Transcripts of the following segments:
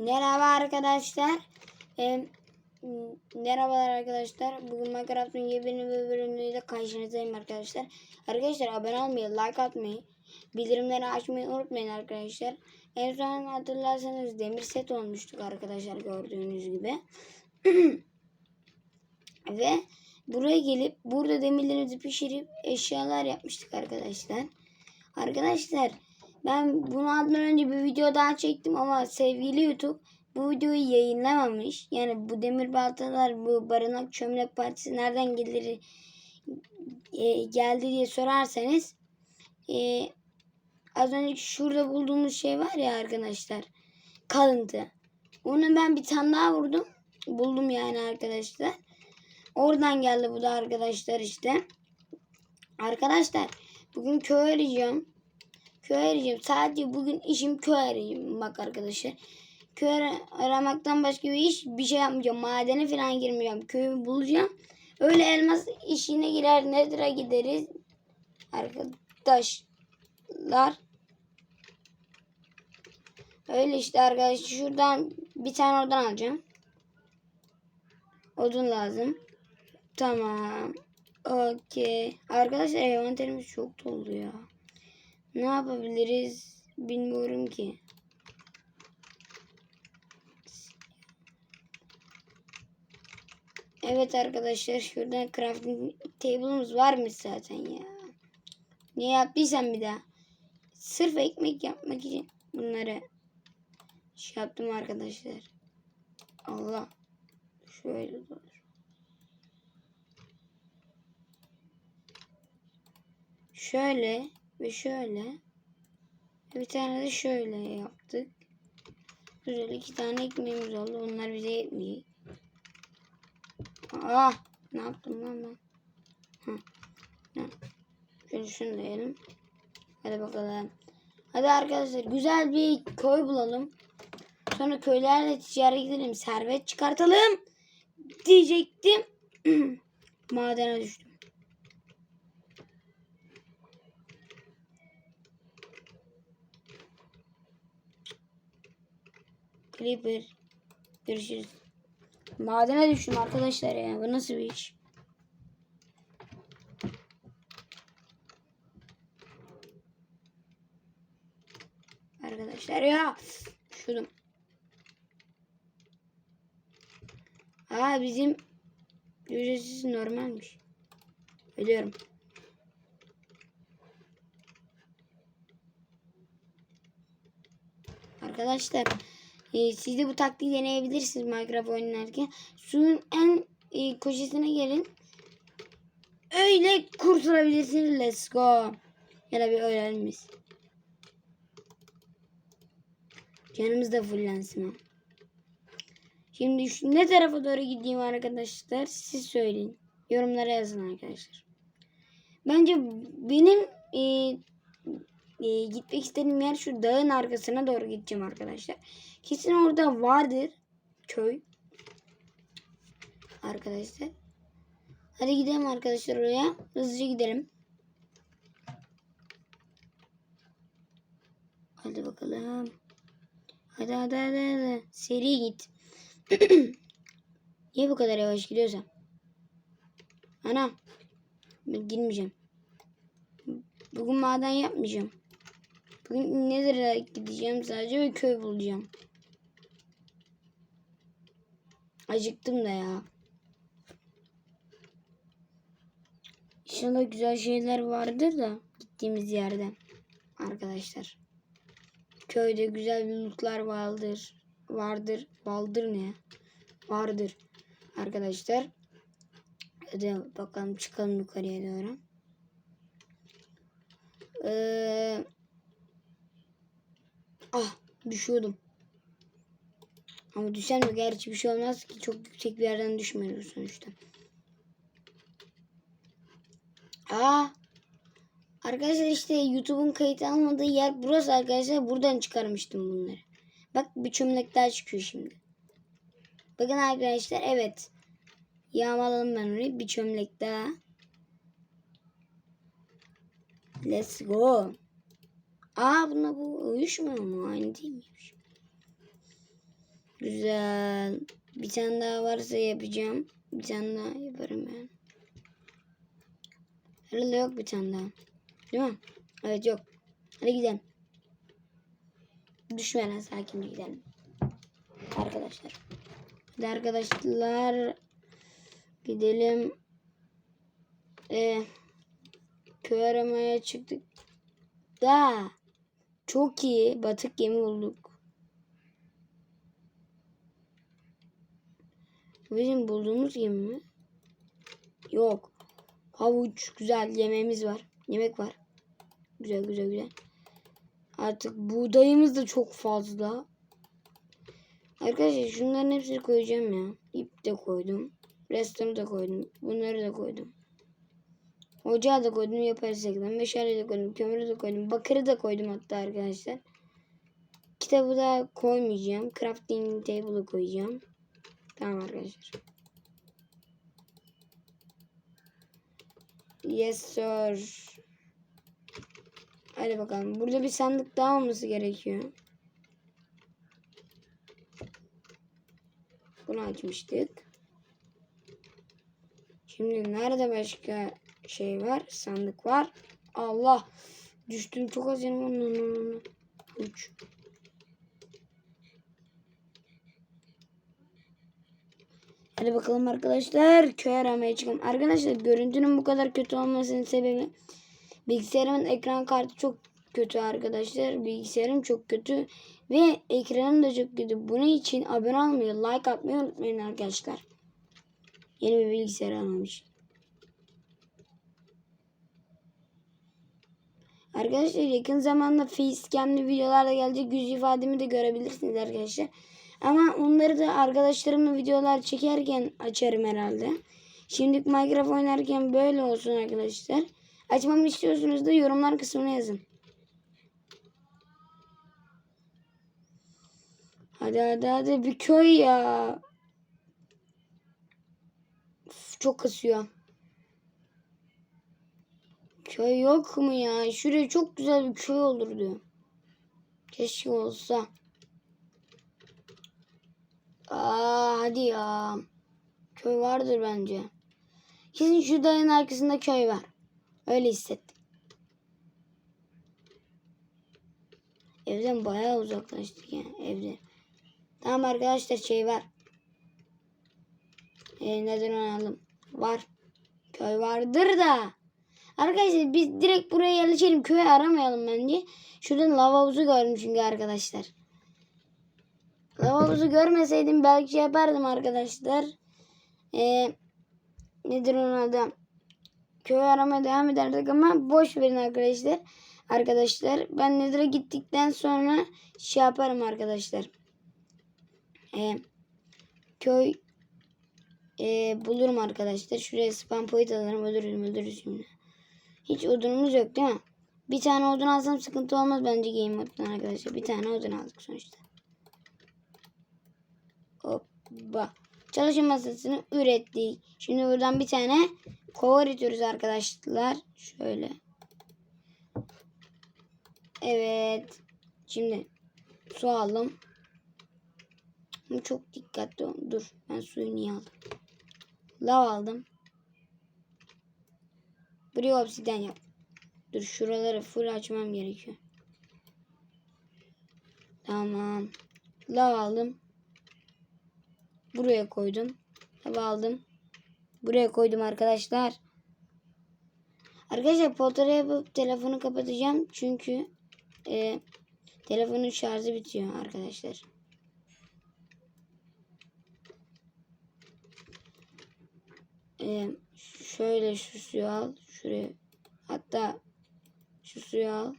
Merhaba arkadaşlar. Ee, merhabalar arkadaşlar. Bugün Minecraft'ın yepyeni bir bölümüyle karşınızdayım arkadaşlar. Arkadaşlar abone olmayı, like atmayı, bildirimleri açmayı unutmayın arkadaşlar. En son hatırlarsanız demir set olmuştuk arkadaşlar gördüğünüz gibi. Ve buraya gelip burada demirlerimizi pişirip eşyalar yapmıştık arkadaşlar. Arkadaşlar ben bunu adından önce bir video daha çektim ama sevgili YouTube bu videoyu yayınlamamış. Yani bu demir baltalar bu barınak çömlek partisi nereden gelir e, geldi diye sorarsanız e, az önce şurada bulduğumuz şey var ya arkadaşlar kalıntı. Onu ben bir tane daha vurdum. Buldum yani arkadaşlar. Oradan geldi bu da arkadaşlar işte. Arkadaşlar bugün köy arayacağım. Köy arayacağım. Sadece bugün işim köy arayacağım. Bak arkadaşlar. Köy ara- aramaktan başka bir iş bir şey yapmayacağım. Madene falan girmeyeceğim. Köyü bulacağım. Öyle elmas işine girer. Nedir'a gideriz. Arkadaşlar. Öyle işte arkadaşlar. Şuradan bir tane oradan alacağım. Odun lazım. Tamam. Okey. Arkadaşlar envanterimiz çok dolu ya. Ne yapabiliriz bilmiyorum ki. Evet arkadaşlar şuradan crafting table'ımız varmış zaten ya. Ne yaptıysam bir daha. Sırf ekmek yapmak için bunları şey yaptım arkadaşlar. Allah. Şöyle dur. Şöyle ve şöyle. Bir tane de şöyle yaptık. Güzel iki tane ekmeğimiz oldu. Onlar bize yetmiyor. Ah! Ne yaptım lan ben? Hı. Hı. Şöyle şunu da yiyelim. Hadi bakalım. Hadi arkadaşlar güzel bir köy bulalım. Sonra köylerle ticaret gidelim. Servet çıkartalım. Diyecektim. Madene düştüm. Creeper. Görüşürüz. Madene düştüm arkadaşlar ya. Bu nasıl bir iş? Arkadaşlar ya. Şurum. Aa bizim ücretsiz normalmiş. Biliyorum. Arkadaşlar e, siz de bu taktiği deneyebilirsiniz Minecraft oynarken. Suyun en e, köşesine gelin. Öyle kurtulabilirsiniz. Let's go. Ya da bir ölelim biz. Canımız da fullensin. Şimdi şu ne tarafa doğru gideyim arkadaşlar? Siz söyleyin. Yorumlara yazın arkadaşlar. Bence benim e, e, gitmek istediğim yer şu dağın arkasına doğru gideceğim arkadaşlar. Kesin orada vardır köy. Arkadaşlar. Hadi gidelim arkadaşlar oraya. Hızlıca gidelim. Hadi bakalım. Hadi hadi hadi hadi. Seri git. Niye bu kadar yavaş gidiyorsun? Ana. Ben girmeyeceğim. Bugün maden yapmayacağım. Bugün Nether'a gideceğim sadece ve köy bulacağım. Acıktım da ya. İnşallah güzel şeyler vardır da gittiğimiz yerde. Arkadaşlar. Köyde güzel bir lootlar vardır. Vardır. Vardır ne? Vardır. Arkadaşlar. Hadi bakalım çıkalım yukarıya doğru. Ee, ah düşüyordum. Ama düşen de gerçi bir şey olmaz ki çok yüksek bir yerden düşmüyoruz sonuçta. Aa Arkadaşlar işte YouTube'un kayıt almadığı yer burası arkadaşlar. Buradan çıkarmıştım bunları. Bak bir çömlek daha çıkıyor şimdi. Bakın arkadaşlar evet. Yağmaladım ben orayı. Bir çömlek daha. Let's go. Aa buna bu uyuşmuyor mu? Aynı değil miymiş? Güzel. Bir tane daha varsa yapacağım. Bir tane daha yaparım ben. Herhalde yok bir tane daha. Değil mi? Evet yok. Hadi gidelim. Düşmeden sakince gidelim. Arkadaşlar. Hadi arkadaşlar. Gidelim. Ee, köy aramaya çıktık. Da. Çok iyi. Batık gemi bulduk. Bizim bulduğumuz gemi mi? Yok. Havuç. Güzel. Yemeğimiz var. Yemek var. Güzel güzel güzel. Artık buğdayımız da çok fazla. Arkadaşlar şunların hepsini koyacağım ya. İp de koydum. Restoranı da koydum. Bunları da koydum. Ocağı da koydum. Yaparız ekran. Meşale de koydum. Kömürü de koydum. Bakırı da koydum hatta arkadaşlar. Kitabı da koymayacağım. Crafting table'ı koyacağım. Tamam arkadaşlar. Yes sir. Hadi bakalım. Burada bir sandık daha olması gerekiyor. Bunu açmıştık. Şimdi nerede başka şey var? Sandık var. Allah. Düştüm çok az yanım. Uç. Hadi bakalım arkadaşlar. Köy aramaya çıkalım. Arkadaşlar görüntünün bu kadar kötü olmasının sebebi bilgisayarımın ekran kartı çok kötü arkadaşlar. Bilgisayarım çok kötü ve ekranım da çok kötü. Bunun için abone olmayı, like atmayı unutmayın arkadaşlar. Yeni bir bilgisayar almamış. Arkadaşlar yakın zamanda facecam'li videolar da gelecek. Yüz ifademi de görebilirsiniz arkadaşlar. Ama onları da arkadaşlarımla videolar çekerken açarım herhalde. Şimdi Minecraft oynarken böyle olsun arkadaşlar. Açmamı istiyorsunuz da yorumlar kısmına yazın. Hadi hadi hadi bir köy ya. Uf, çok kasıyor. Köy yok mu ya? Şuraya çok güzel bir köy olurdu. Keşke olsa. Aa hadi ya. Köy vardır bence. Kesin şu dağın arkasında köy var. Öyle hissettim. Evden bayağı uzaklaştık yani evde. Tamam arkadaşlar şey var. Ee, neden onu aldım? Var. Köy vardır da. Arkadaşlar biz direkt buraya yerleşelim. Köyü aramayalım bence. Şuradan lava havuzu gördüm çünkü arkadaşlar. Lava havuzu görmeseydim belki şey yapardım arkadaşlar. Ee, nedir onun adı? Köy aramaya devam ederdik ama boş verin arkadaşlar. Arkadaşlar ben Nether'a gittikten sonra şey yaparım arkadaşlar. Ee, köy e, bulurum arkadaşlar. Şuraya spam point alırım öldürürüm öldürürüz şimdi. Hiç odunumuz yok değil mi? Bir tane odun alsam sıkıntı olmaz bence game moddan arkadaşlar. Bir tane odun aldık sonuçta. Hoppa. Çalışma masasını ürettik. Şimdi buradan bir tane kova üretiyoruz arkadaşlar. Şöyle. Evet. Şimdi su aldım. Ama çok dikkatli ol. Dur. Ben suyu niye aldım? Lav aldım. Buraya obsiden yap. Dur şuraları full açmam gerekiyor. Tamam. Lav aldım. Buraya koydum. Lav aldım. Buraya koydum arkadaşlar. Arkadaşlar potara yapıp telefonu kapatacağım. Çünkü e, telefonun şarjı bitiyor arkadaşlar. E, şöyle şu suyu al. Şuraya hatta şu suyu al.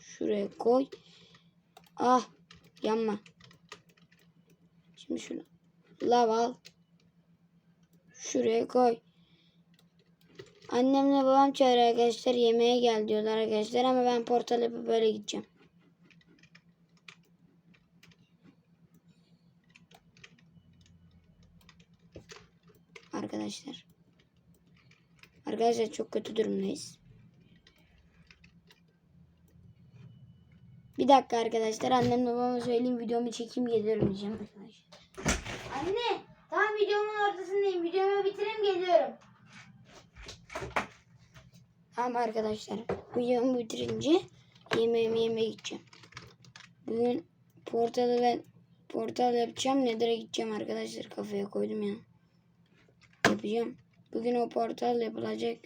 Şuraya koy. Ah yanma. Şimdi şunu lav al. Şuraya koy. Annemle babam çağırıyor arkadaşlar. Yemeğe gel diyorlar arkadaşlar ama ben portal yapıp böyle gideceğim. Arkadaşlar. Arkadaşlar çok kötü durumdayız. Bir dakika arkadaşlar. Annemle babama söyleyeyim videomu çekeyim geliyorum diyeceğim arkadaşlar. Anne tam videomun ortasındayım. Videomu bitireyim geliyorum. Tamam arkadaşlar. Videomu bitirince yemeğimi yemeye gideceğim. Bugün portalı ben portal yapacağım. Nether'a gideceğim arkadaşlar. Kafaya koydum ya. Yapacağım. Bugün o portal yapılacak.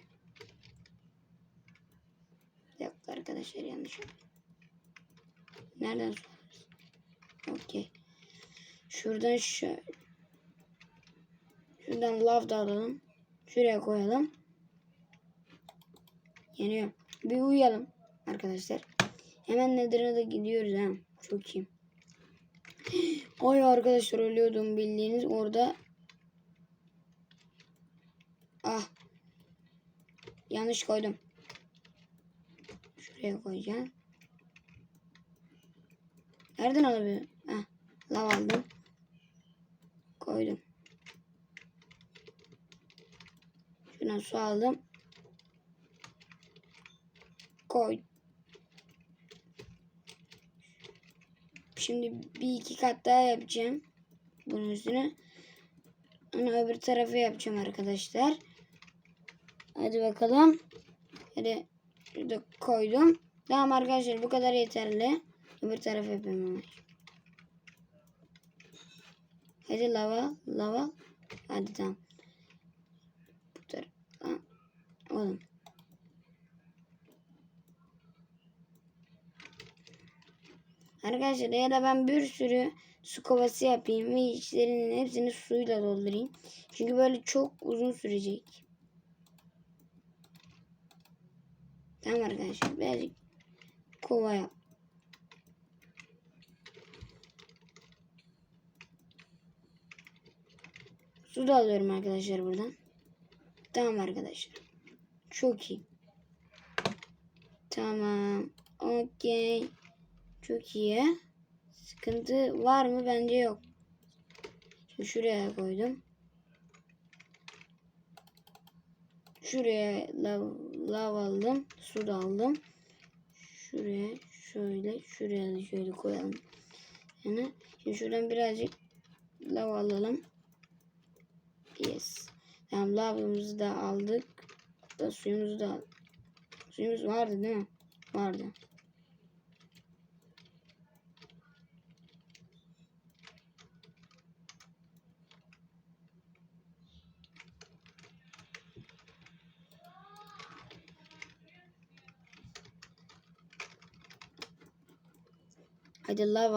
Dakika arkadaşlar yanlış. Nereden sorarız? Okey. Şuradan şöyle. Şuradan lav da alalım. Şuraya koyalım. Yanıyor. Bir uyuyalım arkadaşlar. Hemen Nether'a da gidiyoruz ha. Çok iyi. Ay arkadaşlar ölüyordum bildiğiniz orada. Ah. Yanlış koydum. Şuraya koyacağım. Nereden alabilirim? Heh. Lav aldım. Koydum. Şuradan su aldım. Koy. Şimdi bir iki kat daha yapacağım. Bunun üstüne. Onu öbür tarafa yapacağım arkadaşlar. Hadi bakalım. Hadi şurada koydum. Tamam arkadaşlar bu kadar yeterli. Öbür tarafı yapayım. Hadi lava, lava. Hadi tamam. Bu taraf. Tamam. Oğlum. Arkadaşlar ya da ben bir sürü su kovası yapayım ve içlerinin hepsini suyla doldurayım. Çünkü böyle çok uzun sürecek. Tamam arkadaşlar birazcık kova yap. Su da alıyorum arkadaşlar buradan. Tamam arkadaşlar. Çok iyi. Tamam. Okey. Çok iyi. Sıkıntı var mı? Bence yok. Şimdi şuraya koydum. Şuraya lav, lav aldım. Su da aldım. Şuraya şöyle şuraya da şöyle koyalım. Yani şimdi şuradan birazcık lav alalım. Yes. Tamam lavımızı da aldık. Hatta suyumuzu da. Suyumuz vardı değil mi? Vardı. Hadi lav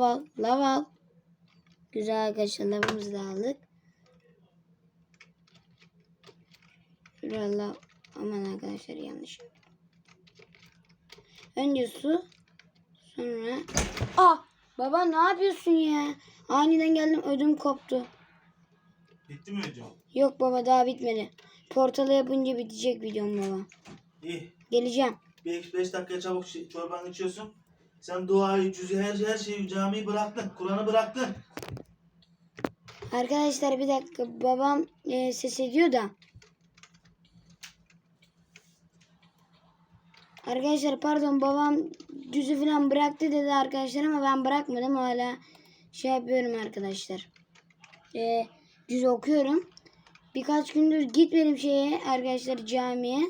al, lav. Güzel arkadaşlar lavımızı da aldık. Lav. Aman arkadaşlar yanlış. Önce su. Sonra. Ah! Baba ne yapıyorsun ya? Aniden geldim ödüm koptu. Bitti mi hocam? Yok baba daha bitmedi. Portalı yapınca bitecek videom baba. İyi. Geleceğim. 5 dakika çabuk çorbanı içiyorsun. Sen duayı, cüzü, her, her şeyi, camiyi bıraktın. Kur'an'ı bıraktın. Arkadaşlar bir dakika babam e, ses ediyor da. Arkadaşlar pardon babam düzü falan bıraktı dedi arkadaşlar ama ben bırakmadım hala şey yapıyorum arkadaşlar. E, düz okuyorum. Birkaç gündür gitmedim şeye arkadaşlar camiye.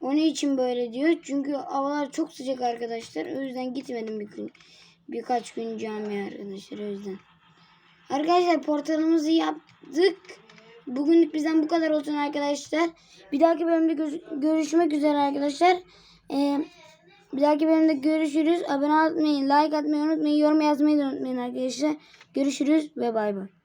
Onun için böyle diyor. Çünkü havalar çok sıcak arkadaşlar. O yüzden gitmedim bir gün. Birkaç gün camiye arkadaşlar o yüzden. Arkadaşlar portalımızı yaptık. Bugünlük bizden bu kadar olsun arkadaşlar. Bir dahaki bölümde gö- görüşmek üzere arkadaşlar. Ee, bir dahaki bölümde görüşürüz. Abone olmayı, like atmayı unutmayın. Yorum yazmayı da unutmayın arkadaşlar. Görüşürüz ve bay bay.